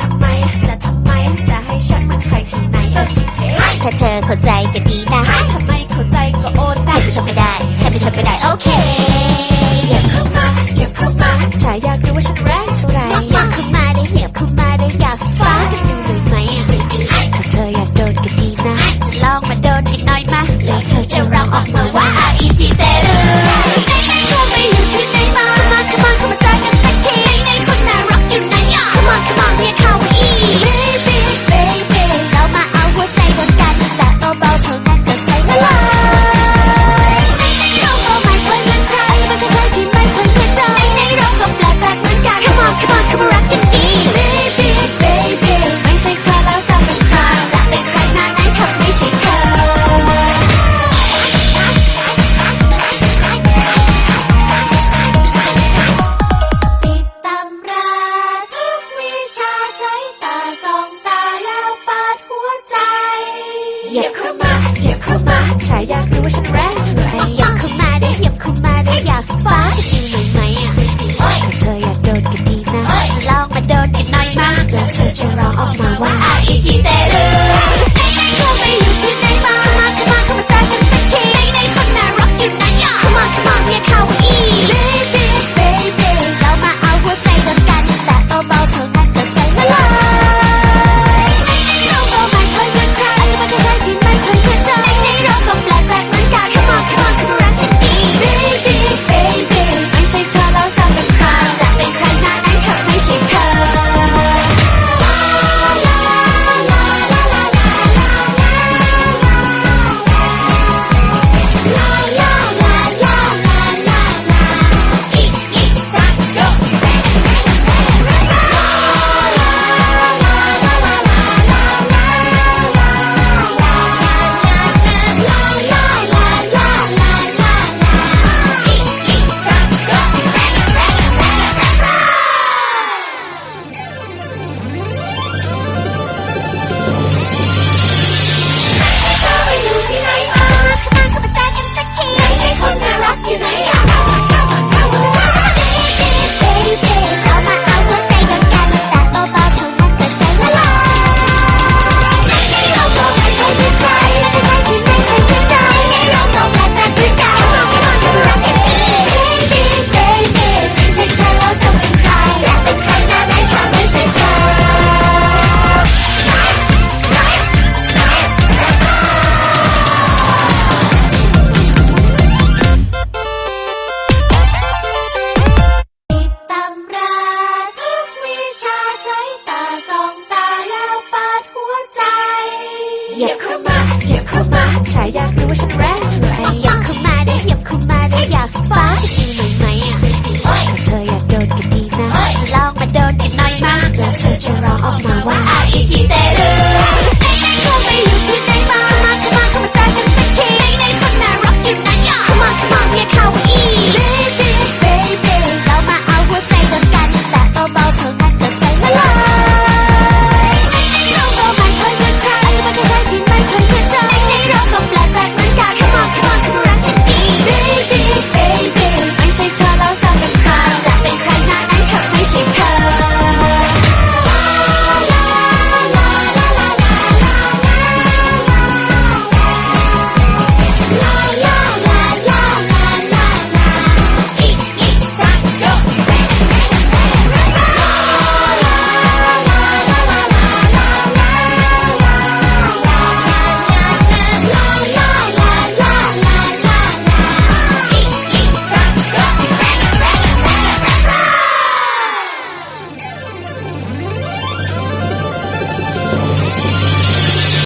ทำไม จะทำไม จะให้ฉันมืนใครที่ไหนถ้าเธอเข้าใจก็ดี เหยียบเข้ามาเหยียบเข้ามาถ้าอยากรู้ว่าฉันแรงเท่าไหร่เหยียบเข้ามาได้เหยียบเข้ามาได้อยากสปาร์กดูหมไหมอะถ้าเธออยากโดนก็ดีนะจะลองมาโดนกันหน่อยนะแล้วเธอจะร้องออกมาว่าอาอิจิเตรุ เยียบเข้ามาเยียบเข้ามาถ้าอยากรู้ว่าฉันแรงเท่าไหร่เยียบเข้ามาได้เยียบเข้ามาได้อยากสปาร์คดีไหมไหมอะถ้าเธออยากโดนก็ดีนะจะลองมาโดนกันหน่อยมาแล้วเธอจะร้องออกมาว่าอาอิจิเตรุ